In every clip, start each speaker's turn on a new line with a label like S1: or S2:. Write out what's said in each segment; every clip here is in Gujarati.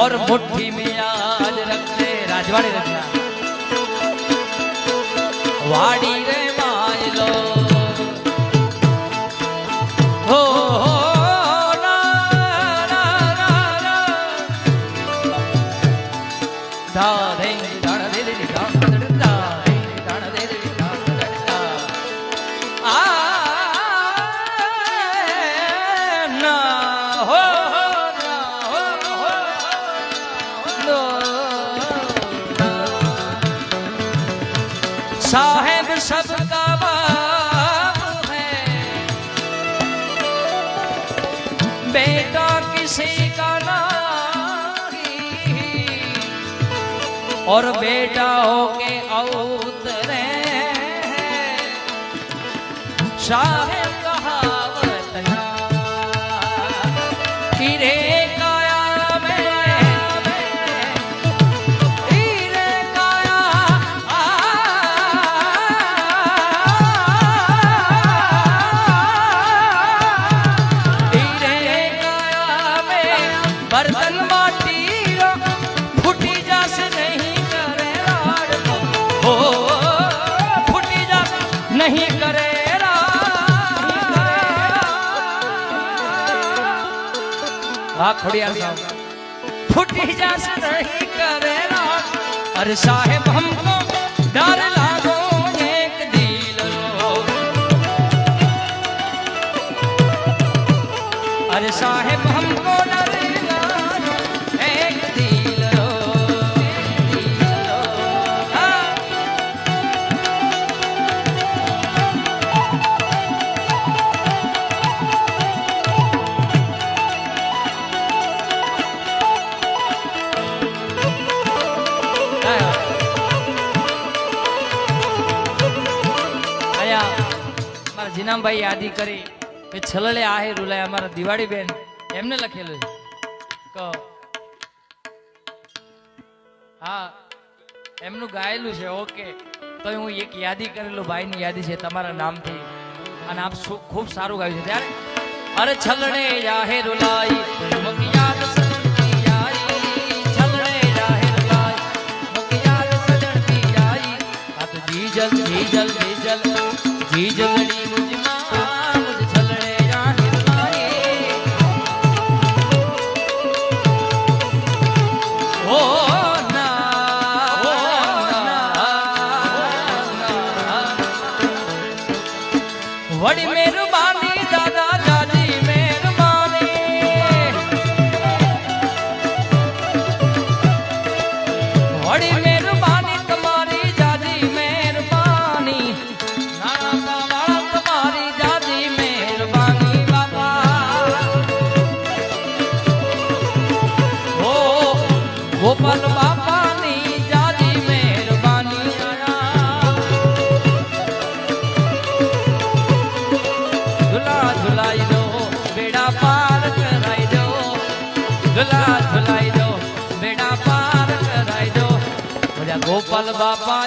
S1: और मुट्ठी में याद रखते राजवाड़ी रचना वाड़ी रे मायलो हो हो ना ना ना ना साहेब सबका बाप है। बेटा किसी का नहीं। और बेटा होके उतरे साहेब कहावत ना। काया बर्तन रो, फूटी जास नहीं करे हो जास नहीं करे साहब फूटी जास नहीं करे अरे साहेब, हमको डर लागो, एक दिल अरे साहेब, हमको મારા યાદી કરી કે છલલે આહે રૂલાય અમારા દિવાળી બેન એમને લખેલું છે. હા, એમનું ગાયેલું છે, ઓકે. તો હું એક યાદી કરેલું, ભાઈની યાદી છે તમારા નામથી. અને આપ ખૂબ સારું ગાયું છે. ત્યારે અરે છલણે જાહે રૂલાઈ મુક જલ જલ આઈ. છલણે જાહે રૂલાઈ ગોપાલ બાપાની દાદી મહેરબાની. ઝુલા ઝુલાઈ દો, બેડા પાર કરાઈ દો. ઝુલા ઝુલાઈ દો, બેડા પાર કરાઈ દો. ગોપાલ બાપા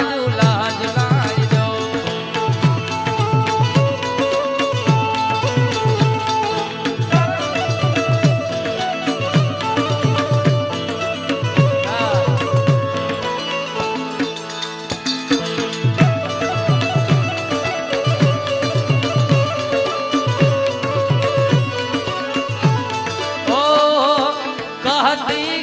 S1: ઝુલા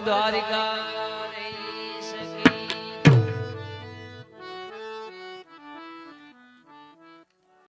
S1: દ્વારિકા